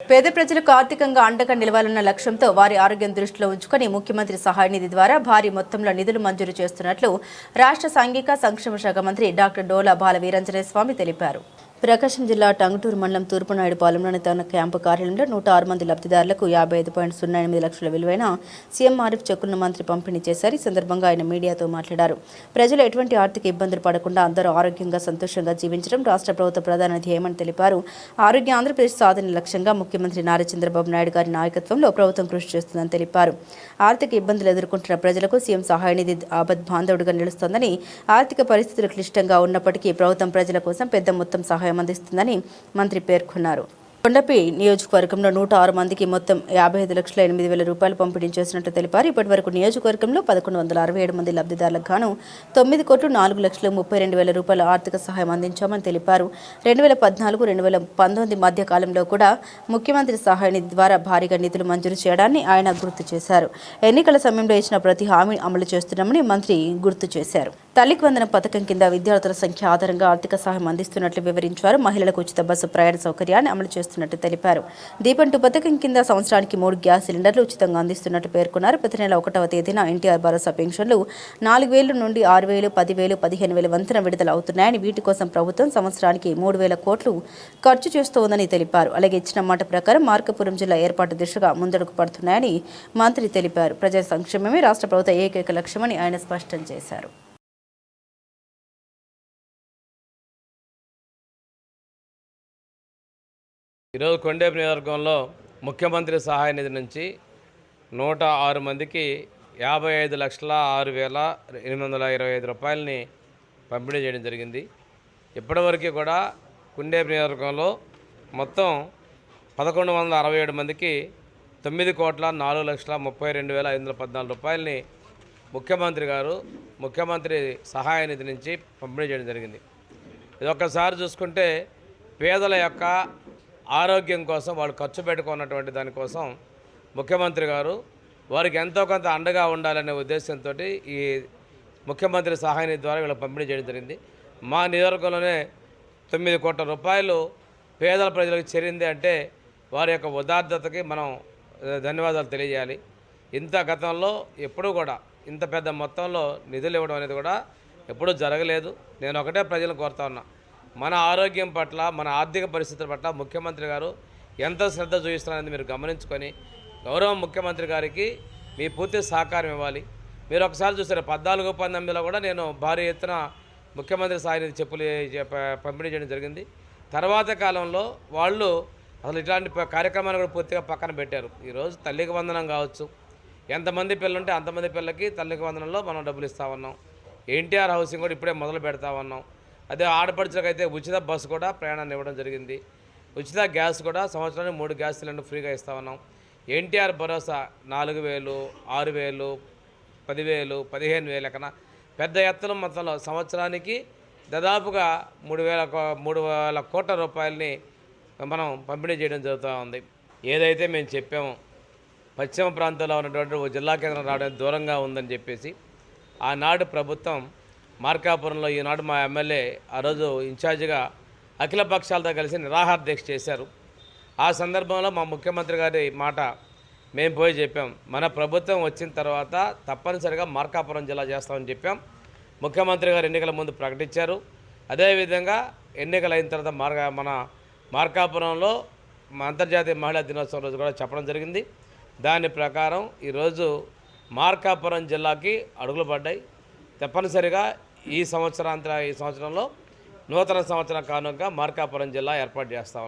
పేద ప్రజలకు ఆర్థికంగా అండగా నిలవాలన్న లక్ష్యంతో వారి ఆరోగ్యం దృష్టిలో ఉంచుకుని ముఖ్యమంత్రి సహాయ నిధి ద్వారా భారీ మొత్తంలో నిధులు మంజూరు చేస్తున్నట్లు రాష్ట్ర సాంఘిక సంక్షేమ శాఖ మంత్రి డాక్టర్ డోలా బాల వీరంజనేయ స్వామి తెలిపారు. ప్రకాశం జిల్లా టంగుటూరు మండలం తూర్పునాయుడుపాలెంలోని తన క్యాంపు కార్యాలయంలో నూట ఆరు మంది లబ్ధిదారులకు యాభై ఐదు పాయింట్ సున్నా ఎనిమిది లక్షల విలువైన సీఎం చెక్కులను మంత్రి పంపిణీ చేశారు. ఈ సందర్భంగా ఆయన మీడియాతో మాట్లాడారు. ప్రజలు ఎటువంటి ఆర్థిక ఇబ్బందులు పడకుండా అందరూ ఆరోగ్యంగా సంతోషంగా జీవించడం రాష్ట్ర ప్రభుత్వ ప్రధాన ధ్యేయమని తెలిపారు. ఆరోగ్య ఆంధ్రప్రదేశ్ సాధన లక్ష్యంగా ముఖ్యమంత్రి నారా చంద్రబాబు నాయుడు గారి నాయకత్వంలో ప్రభుత్వం కృషి చేస్తుందని తెలిపారు. ఆర్థిక ఇబ్బందులు ఎదుర్కొంటున్న ప్రజలకు సీఎం సహాయ నిధి ఆపద్ బాంధవుడిగా నిలుస్తోందని ఆర్థిక పరిస్థితులు క్లిష్టంగా ఉన్నప్పటికీ ప్రభుత్వం ప్రజల కోసం పెద్ద మొత్తం సహాయం అందిస్తుందని మంత్రి పేర్కొన్నారు. కొండపి నియోజకవర్గంలో నూట ఆరు మందికి మొత్తం యాభై ఐదు లక్షల ఎనిమిది వేల రూపాయలు పంపిణీ చేసినట్లు తెలిపారు. ఇప్పటి వరకు నియోజకవర్గంలో పదకొండు వందల అరవై ఏడు మంది లబ్ధిదారులకు గాను తొమ్మిది కోట్లు నాలుగు లక్షల ముప్పై రెండు వేల రూపాయల ఆర్థిక సహాయం అందించామని తెలిపారు. రెండు వేల పద్నాలుగు రెండు వేల పంతొమ్మిది మధ్య కాలంలో కూడా ముఖ్యమంత్రి సహాయ నిధి ద్వారా భారీగా నిధులు మంజూరు చేయడాన్ని ఆయన గుర్తు చేశారు. ఎన్నికల సమయంలో ఇచ్చిన ప్రతి హామీ అమలు చేస్తున్నామని మంత్రి గుర్తు చేశారు. తల్లికి వందన పథకం కింద విద్యార్థుల సంఖ్య ఆధారంగా ఆర్థిక సహాయం అందిస్తున్నట్లు వివరించారు. మహిళలకు ఉచిత బస్సు ప్రయాణ సౌకర్యాన్ని అమలు చేస్తున్నారు చేస్తున్నట్టు తెలిపారు. దీపంటు పథకం కింద సంవత్సరానికి మూడు గ్యాస్ సిలిండర్లు ఉచితంగా అందిస్తున్నట్టు పేర్కొన్నారు. ప్రతి నెల ఒకటవ తేదీన ఎన్టీఆర్ భరోసా పెన్షన్లు నాలుగు వేలు నుండి ఆరు వేలు పదివేలు పదిహేను వేల వంతున విడుదల అవుతున్నాయని వీటి కోసం ప్రభుత్వం సంవత్సరానికి మూడు వేల కోట్లు ఖర్చు చేస్తోందని తెలిపారు. అలాగే ఇచ్చిన మాట ప్రకారం మార్కపురం జిల్లా ఏర్పాటు దిశగా ముందడుగు పడుతున్నాయని మంత్రి తెలిపారు. ప్రజా సంక్షేమమే రాష్ట్ర ప్రభుత్వ ఏకైక లక్ష్యమని ఆయన స్పష్టం చేశారు. ఈరోజు కొండేపు నియోజకవర్గంలో ముఖ్యమంత్రి సహాయ నిధి నుంచి నూట ఆరు మందికి యాభై ఐదు లక్షల ఆరు వేల ఎనిమిది వందల ఇరవై ఐదు రూపాయలని పంపిణీ చేయడం జరిగింది. ఇప్పటివరకు కూడా కుండేపు నియోజకవర్గంలో మొత్తం పదకొండు వందల అరవై ఏడు మందికి తొమ్మిది కోట్ల నాలుగు లక్షల ముప్పై రెండు వేల ఐదు వందల పద్నాలుగు రూపాయలని ముఖ్యమంత్రి గారు ముఖ్యమంత్రి సహాయ నిధి నుంచి పంపిణీ చేయడం జరిగింది. ఇది ఒక్కసారి చూసుకుంటే పేదల యొక్క ఆరోగ్యం కోసం వాళ్ళు ఖర్చు పెట్టుకున్నటువంటి దానికోసం ముఖ్యమంత్రి గారు వారికి ఎంతో కొంత అండగా ఉండాలనే ఉద్దేశంతో ఈ ముఖ్యమంత్రి సహాయం ద్వారా వీళ్ళకి పంపిణీ చేయడం జరిగింది. మా నియోజకవర్గంలోనే తొమ్మిది కోట్ల రూపాయలు పేదల ప్రజలకు చేరింది అంటే వారి యొక్క ఉదార్థతకి మనం ధన్యవాదాలు తెలియజేయాలి. ఇంత గతంలో ఎప్పుడూ కూడా ఇంత పెద్ద మొత్తంలో నిధులు ఇవ్వడం అనేది కూడా ఎప్పుడూ జరగలేదు. నేను ఒకటే ప్రజలను కోరుతా ఉన్నా. మన ఆరోగ్యం పట్ల మన ఆర్థిక పరిస్థితుల పట్ల ముఖ్యమంత్రి గారు ఎంత శ్రద్ధ చూపిస్తున్నారని మీరు గమనించుకొని గౌరవ ముఖ్యమంత్రి గారికి మీ పూర్తి సహకారం ఇవ్వాలి. మీరు ఒకసారి చూసారు పద్నాలుగు పంతొమ్మిదిలో కూడా నేను భారీ ఎత్తున ముఖ్యమంత్రి సాయి చెప్పులు పంపిణీ చేయడం జరిగింది. తర్వాత కాలంలో వాళ్ళు అసలు ఇట్లాంటి కార్యక్రమాలు కూడా పూర్తిగా పక్కన పెట్టారు. ఈరోజు తల్లికి వందనం కావచ్చు. ఎంతమంది పిల్లలు ఉంటే అంతమంది పిల్లలకి తల్లికి వందనంలో మనం డబ్బులు ఇస్తా ఉన్నాం. ఎన్టీఆర్ హౌసింగ్ కూడా ఇప్పుడే మొదలు పెడతా ఉన్నాం. అదే ఆడపడుచులకైతే ఉచిత బస్సు కూడా ప్రయాణాన్ని ఇవ్వడం జరిగింది. ఉచిత గ్యాస్ కూడా సంవత్సరానికి మూడు గ్యాస్ సిలిండర్ ఫ్రీగా ఇస్తా ఉన్నాం. ఎన్టీఆర్ భరోసా నాలుగు వేలు ఆరు వేలు పదివేలు పదిహేను వేలు లెక్కన పెద్ద ఎత్తున మొత్తంలో సంవత్సరానికి దాదాపుగా మూడు వేల కో- మూడు వేల కోట్ల రూపాయలని మనం పంపిణీ చేయడం జరుగుతూ ఉంది. ఏదైతే మేము చెప్పామో పశ్చిమ ప్రాంతంలో ఉన్నటువంటి ఓ జిల్లా కేంద్రం రావడానికి దూరంగా ఉందని చెప్పేసి ఆనాడు ప్రభుత్వం మార్కాపురంలో ఈనాడు మా ఎమ్మెల్యే ఆ రోజు ఇన్ఛార్జిగా అఖిల పక్షాలతో కలిసి నిరాహార దీక్ష చేశారు. ఆ సందర్భంలో మా ముఖ్యమంత్రి గారి మాట మేము పోయి చెప్పాం. మన ప్రభుత్వం వచ్చిన తర్వాత తప్పనిసరిగా మార్కాపురం జిల్లా చేస్తామని చెప్పాం. ముఖ్యమంత్రి గారు ఎన్నికల ముందు ప్రకటించారు. అదేవిధంగా ఎన్నికలైన తర్వాత మార్గా మన మార్కాపురంలో మా అంతర్జాతీయ మహిళా దినోత్సవం రోజు కూడా చెప్పడం జరిగింది. దాని ప్రకారం ఈరోజు మార్కాపురం జిల్లాకి అడుగులు పడ్డాయి. తప్పనిసరిగా ఈ సంవత్సరాంతర ఈ సంవత్సరంలో నూతన సంవత్సరం కానుక మార్కాపురం జిల్లా ఏర్పాటు చేస్తా